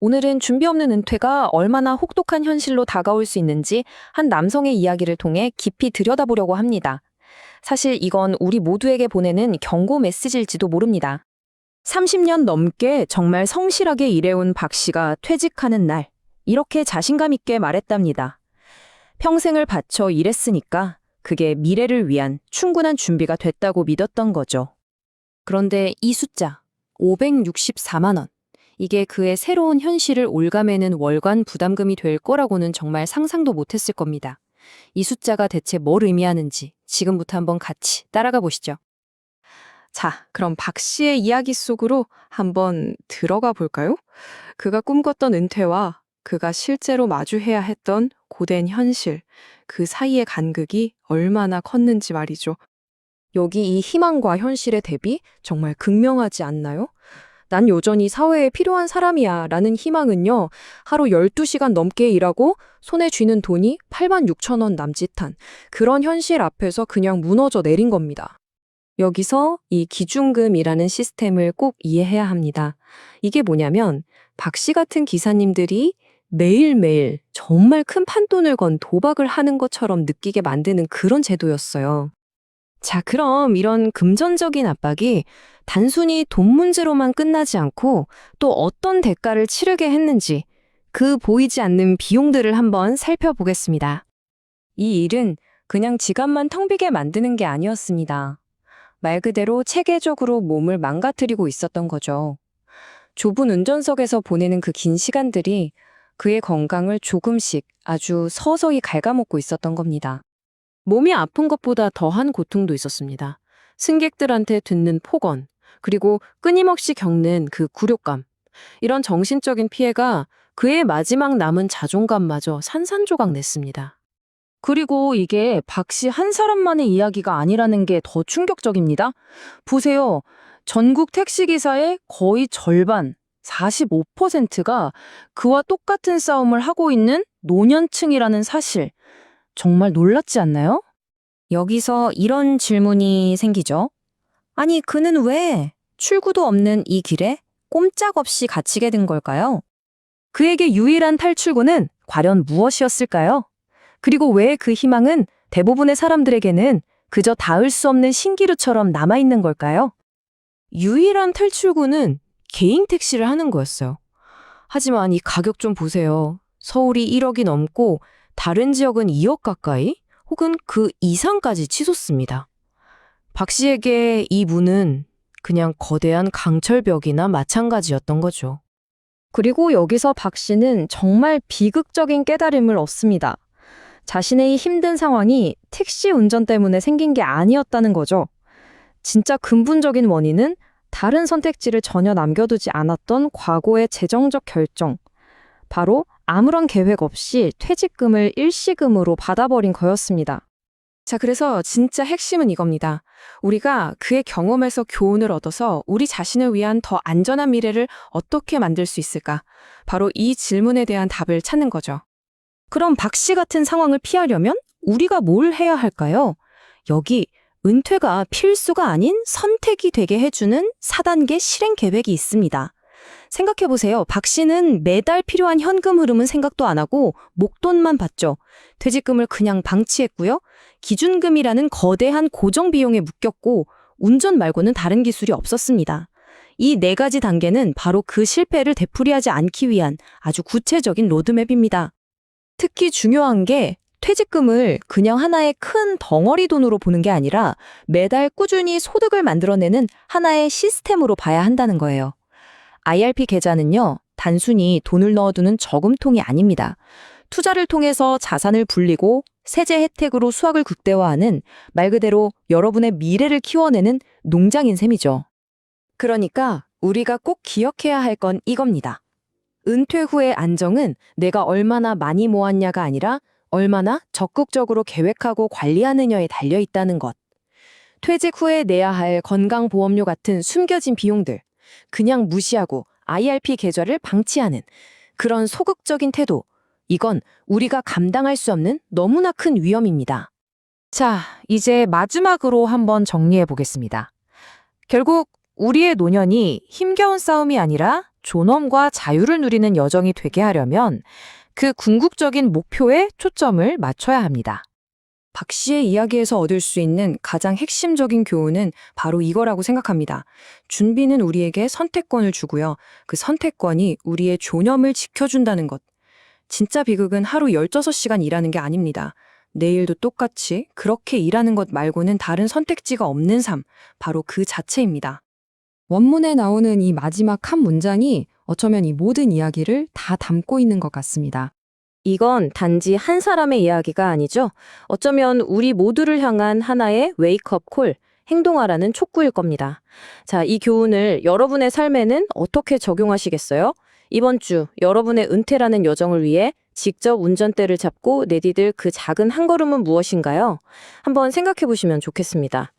오늘은 준비 없는 은퇴가 얼마나 혹독한 현실로 다가올 수 있는지 한 남성의 이야기를 통해 깊이 들여다보려고 합니다. 사실 이건 우리 모두에게 보내는 경고 메시지일지도 모릅니다. 30년 넘게 정말 성실하게 일해온 박 씨가 퇴직하는 날, 이렇게 자신감 있게 말했답니다. 평생을 바쳐 일했으니까 그게 미래를 위한 충분한 준비가 됐다고 믿었던 거죠. 그런데 이 숫자, 564만 원. 이게 그의 새로운 현실을 올가매는 월간 부담금이 될 거라고는 정말 상상도 못했을 겁니다. 이 숫자가 대체 뭘 의미하는지 지금부터 한번 같이 따라가 보시죠. 자, 그럼 박 씨의 이야기 속으로 한번 들어가 볼까요? 그가 꿈꿨던 은퇴와 그가 실제로 마주해야 했던 고된 현실, 그 사이의 간극이 얼마나 컸는지 말이죠. 여기 이 희망과 현실의 대비 정말 극명하지 않나요? 난 여전히 사회에 필요한 사람이야 라는 희망은요, 하루 12시간 넘게 일하고 손에 쥐는 돈이 8만 6천 원 남짓한 그런 현실 앞에서 그냥 무너져 내린 겁니다. 여기서 이 기준금이라는 시스템을 꼭 이해해야 합니다. 이게 뭐냐면 박 씨 같은 기사님들이 매일매일 정말 큰 판돈을 건 도박을 하는 것처럼 느끼게 만드는 그런 제도였어요. 자, 그럼 이런 금전적인 압박이 단순히 돈 문제로만 끝나지 않고 또 어떤 대가를 치르게 했는지 그 보이지 않는 비용들을 한번 살펴보겠습니다. 이 일은 그냥 지갑만 텅 비게 만드는 게 아니었습니다. 말 그대로 체계적으로 몸을 망가뜨리고 있었던 거죠. 좁은 운전석에서 보내는 그 긴 시간들이 그의 건강을 조금씩 아주 서서히 갉아먹고 있었던 겁니다. 몸이 아픈 것보다 더한 고통도 있었습니다. 승객들한테 듣는 폭언, 그리고 끊임없이 겪는 그 굴욕감. 이런 정신적인 피해가 그의 마지막 남은 자존감마저 산산조각 냈습니다. 그리고 이게 박 씨 한 사람만의 이야기가 아니라는 게 더 충격적입니다. 보세요. 전국 택시기사의 거의 절반, 45%가 그와 똑같은 싸움을 하고 있는 노년층이라는 사실. 정말 놀랍지 않나요? 여기서 이런 질문이 생기죠. 아니, 그는 왜 출구도 없는 이 길에 꼼짝없이 갇히게 된 걸까요? 그에게 유일한 탈출구는 과연 무엇이었을까요? 그리고 왜 그 희망은 대부분의 사람들에게는 그저 닿을 수 없는 신기루처럼 남아있는 걸까요? 유일한 탈출구는 개인 택시를 하는 거였어요. 하지만 이 가격 좀 보세요. 서울이 1억이 넘고 다른 지역은 2억 가까이 혹은 그 이상까지 치솟습니다. 박 씨에게 이 문은 그냥 거대한 강철벽이나 마찬가지였던 거죠. 그리고 여기서 박 씨는 정말 비극적인 깨달음을 얻습니다. 자신의 이 힘든 상황이 택시 운전 때문에 생긴 게 아니었다는 거죠. 진짜 근본적인 원인은 다른 선택지를 전혀 남겨두지 않았던 과거의 재정적 결정. 바로 아무런 계획 없이 퇴직금을 일시금으로 받아버린 거였습니다. 자, 그래서 진짜 핵심은 이겁니다. 우리가 그의 경험에서 교훈을 얻어서 우리 자신을 위한 더 안전한 미래를 어떻게 만들 수 있을까? 바로 이 질문에 대한 답을 찾는 거죠. 그럼 박 씨 같은 상황을 피하려면 우리가 뭘 해야 할까요? 여기 은퇴가 필수가 아닌 선택이 되게 해주는 4단계 실행 계획이 있습니다. 생각해보세요. 박 씨는 매달 필요한 현금 흐름은 생각도 안 하고 목돈만 받죠. 퇴직금을 그냥 방치했고요. 기준금이라는 거대한 고정 비용에 묶였고 운전 말고는 다른 기술이 없었습니다. 이 네 가지 단계는 바로 그 실패를 되풀이하지 않기 위한 아주 구체적인 로드맵입니다. 특히 중요한 게 퇴직금을 그냥 하나의 큰 덩어리 돈으로 보는 게 아니라 매달 꾸준히 소득을 만들어내는 하나의 시스템으로 봐야 한다는 거예요. IRP 계좌는요, 단순히 돈을 넣어두는 저금통이 아닙니다. 투자를 통해서 자산을 불리고 세제 혜택으로 수확을 극대화하는 말 그대로 여러분의 미래를 키워내는 농장인 셈이죠. 그러니까 우리가 꼭 기억해야 할 건 이겁니다. 은퇴 후의 안정은 내가 얼마나 많이 모았냐가 아니라 얼마나 적극적으로 계획하고 관리하느냐에 달려 있다는 것. 퇴직 후에 내야 할 건강보험료 같은 숨겨진 비용들, 그냥 무시하고 IRP 계좌를 방치하는 그런 소극적인 태도, 이건 우리가 감당할 수 없는 너무나 큰 위험입니다. 자, 이제 마지막으로 한번 정리해 보겠습니다. 결국 우리의 노년이 힘겨운 싸움이 아니라 존엄과 자유를 누리는 여정이 되게 하려면 그 궁극적인 목표에 초점을 맞춰야 합니다. 박 씨의 이야기에서 얻을 수 있는 가장 핵심적인 교훈은 바로 이거라고 생각합니다. 준비는 우리에게 선택권을 주고요. 그 선택권이 우리의 존엄을 지켜준다는 것. 진짜 비극은 하루 15시간 일하는 게 아닙니다. 내일도 똑같이 그렇게 일하는 것 말고는 다른 선택지가 없는 삶. 바로 그 자체입니다. 원문에 나오는 이 마지막 한 문장이 어쩌면 이 모든 이야기를 다 담고 있는 것 같습니다. 이건 단지 한 사람의 이야기가 아니죠. 어쩌면 우리 모두를 향한 하나의 웨이크업 콜, 행동하라는 촉구일 겁니다. 자, 이 교훈을 여러분의 삶에는 어떻게 적용하시겠어요? 이번 주 여러분의 은퇴라는 여정을 위해 직접 운전대를 잡고 내디딜 그 작은 한 걸음은 무엇인가요? 한번 생각해 보시면 좋겠습니다.